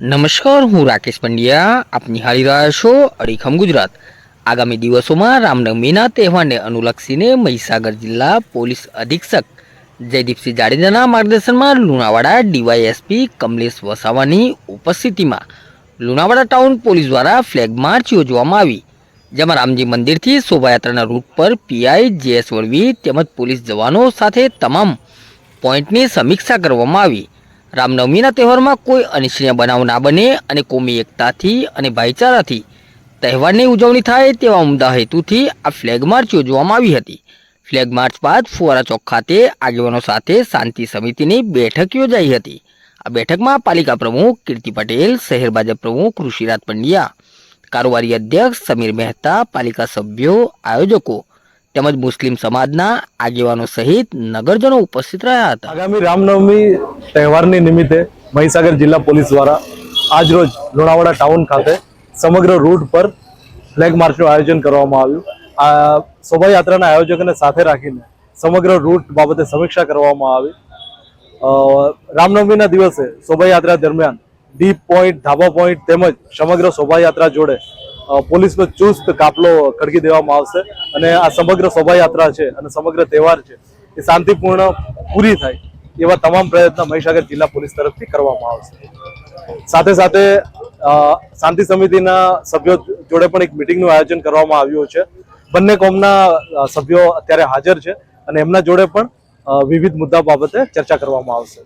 નમસ્કાર, હું રાકેશ પંડ્યા. આપ નિહાળી રહ્યા છો અડીખમ ગુજરાત. આગામી દિવસોમાં રામનવમીના તહેવારને અનુલક્ષીને મહીસાગર જિલ્લા પોલીસ અધિક્ષક જયદીપસિંહ જાડેજાના માર્ગદર્શનમાં લુણાવાડા ડીવાયએસપી કમલેશ વસાવાની ઉપસ્થિતિમાં લુણાવાડા ટાઉન પોલીસ દ્વારા ફ્લેગ માર્ચ યોજવામાં આવી. જેમાં રામજી મંદિરથી શોભાયાત્રાના રૂટ પર પીઆઈ જેએસ વળવી તેમજ પોલીસ જવાનો સાથે તમામ પોઈન્ટની સમીક્ષા કરવામાં આવી. રામનવમીના તહેવારમાં કોઈ અનિચ્છનીય બનાવ ના બને અને કોમી એકતાથી અને ભાઈચારાથી તહેવારની ઉજવણી થાય તેવા ઉમદા હેતુથી આ ફ્લેગ માર્ચ યોજવામાં આવી હતી. ફ્લેગ માર્ચ બાદ ફુવારા ચોક ખાતે આગેવાનો સાથે શાંતિ સમિતિની બેઠક યોજાઈ હતી. આ બેઠકમાં પાલિકા પ્રમુખ કીર્તિ પટેલ, શહેર ભાજપ પ્રમુખ ઋષિરાજ પંડ્યા, કારોબારી અધ્યક્ષ સમીર મહેતા, પાલિકા સભ્યો, આયોજકો તેમજ મુસ્લિમ સમાજના આગેવાનો સહિત નગરજનો ઉપસ્થિત રહ્યા હતા. આગામી રામનવમી તહેવારની નિમિત્તે મહીસાગર જિલ્લા પોલીસ દ્વારા આજરોજ લુણાવાડા ટાઉન ખાતે સમગ્ર રૂટ પર ફ્લેગ માર્ચનું આયોજન કરવામાં આવ્યું. આ શોભાયાત્રાના આયોજકોને સાથે રાખીને સમગ્ર રૂટ બાબતે સમીક્ષા કરવામાં આવી. રામનવમીના દિવસે શોભાયાત્રા દરમિયાન ડીપ પોઈન્ટ, ધાબા પોઈન્ટ તેમજ સમગ્ર શોભાયાત્રા જોડે પોલીસનો ચુસ્ત કાફલો ખડકી દેવામાં આવશે અને આ સમગ્ર શોભાયાત્રા છે અને સમગ્ર તહેવાર છે એ શાંતિપૂર્ણ પૂરી થાય એવા તમામ પ્રયત્ન મહીસાગર જિલ્લા પોલીસ તરફથી કરવામાં આવશે. સાથે સાથે શાંતિ સમિતિના સભ્યો જોડે પણ એક મિટિંગનું આયોજન કરવામાં આવ્યું છે. બંને કોમના સભ્યો અત્યારે હાજર છે અને એમના જોડે પણ વિવિધ મુદ્દા બાબતે ચર્ચા કરવામાં આવશે.